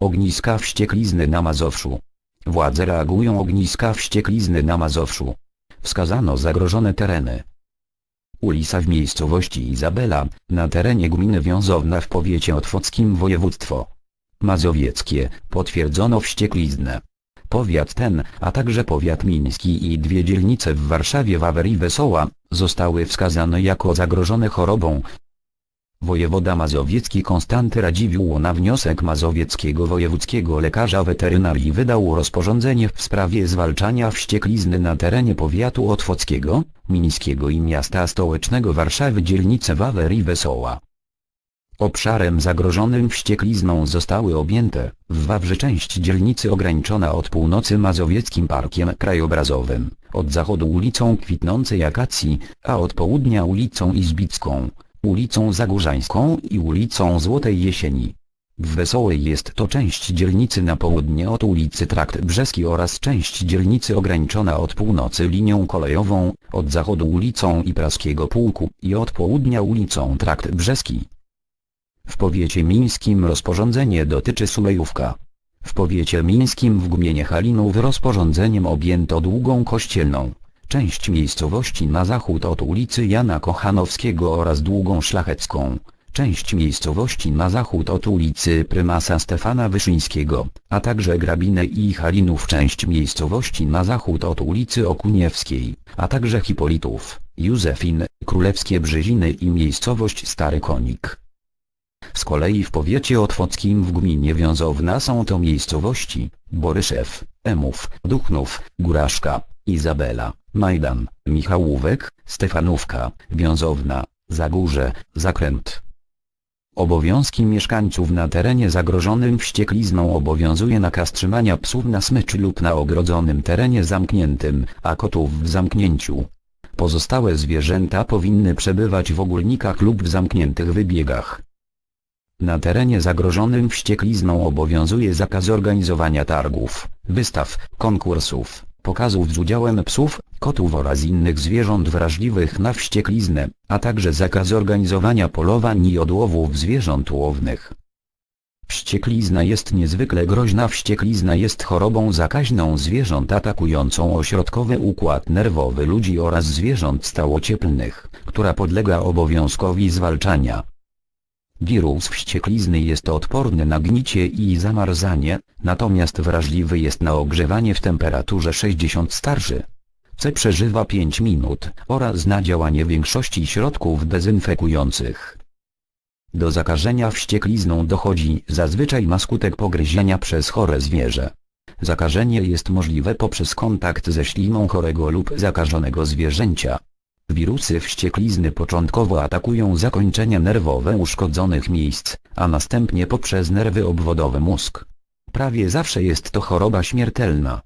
Ogniska wścieklizny na Mazowszu. Władze reagują ogniska wścieklizny na Mazowszu. Wskazano zagrożone tereny. Ulisa w miejscowości Izabela, na terenie gminy Wiązowna w powiecie otwockim województwo mazowieckie, potwierdzono wściekliznę. Powiat ten, a także powiat miński i dwie dzielnice w Warszawie Wawer i Wesoła, zostały wskazane jako zagrożone chorobą. Wojewoda mazowiecki Konstanty Radziwiłł na wniosek mazowieckiego wojewódzkiego lekarza weterynarii wydał rozporządzenie w sprawie zwalczania wścieklizny na terenie powiatu otwockiego, mińskiego i miasta stołecznego Warszawy dzielnice Wawer i Wesoła. Obszarem zagrożonym wścieklizną zostały objęte, w Wawrze część dzielnicy ograniczona od północy mazowieckim parkiem krajobrazowym, od zachodu ulicą Kwitnącej Akacji, a od południa ulicą Izbicką, ulicą Zagórzańską i ulicą Złotej Jesieni. W Wesołej jest to część dzielnicy na południe od ulicy Trakt Brzeski oraz część dzielnicy ograniczona od północy linią kolejową, od zachodu ulicą Ipraskiego Pułku i od południa ulicą Trakt Brzeski. W powiecie mińskim rozporządzenie dotyczy Sulejówka. W powiecie mińskim w gminie Halinów rozporządzeniem objęto Długą Kościelną, część miejscowości na zachód od ulicy Jana Kochanowskiego oraz Długą Szlachecką, część miejscowości na zachód od ulicy Prymasa Stefana Wyszyńskiego, a także Grabinę i Halinów część miejscowości na zachód od ulicy Okuniewskiej, a także Hipolitów, Józefin, Królewskie Brzeziny i miejscowość Stary Konik. Z kolei w powiecie otwockim w gminie Wiązowna są to miejscowości Boryszew, Emów, Duchnów, Góraszka, Izabela, Majdan, Michałówek, Stefanówka, Wiązowna, Zagórze, Zakręt. Obowiązki mieszkańców na terenie zagrożonym wścieklizną obowiązuje nakaz trzymania psów na smyczy lub na ogrodzonym terenie zamkniętym, a kotów w zamknięciu. Pozostałe zwierzęta powinny przebywać w ogólnikach lub w zamkniętych wybiegach. Na terenie zagrożonym wścieklizną obowiązuje zakaz organizowania targów, wystaw, konkursów, pokazów z udziałem psów, kotów oraz innych zwierząt wrażliwych na wściekliznę, a także zakaz organizowania polowań i odłowów zwierząt łownych. Wścieklizna jest niezwykle groźna. Wścieklizna jest chorobą zakaźną zwierząt atakującą ośrodkowy układ nerwowy ludzi oraz zwierząt stałocieplnych, która podlega obowiązkowi zwalczania. Wirus wścieklizny jest odporny na gnicie i zamarzanie, natomiast wrażliwy jest na ogrzewanie w temperaturze 60 starszy. C przeżywa 5 minut oraz na działanie większości środków dezynfekujących. Do zakażenia wścieklizną dochodzi zazwyczaj na skutek pogryzienia przez chore zwierzę. Zakażenie jest możliwe poprzez kontakt ze śliną chorego lub zakażonego zwierzęcia. Wirusy wścieklizny początkowo atakują zakończenia nerwowe uszkodzonych miejsc, a następnie poprzez nerwy obwodowe mózg. Prawie zawsze jest to choroba śmiertelna.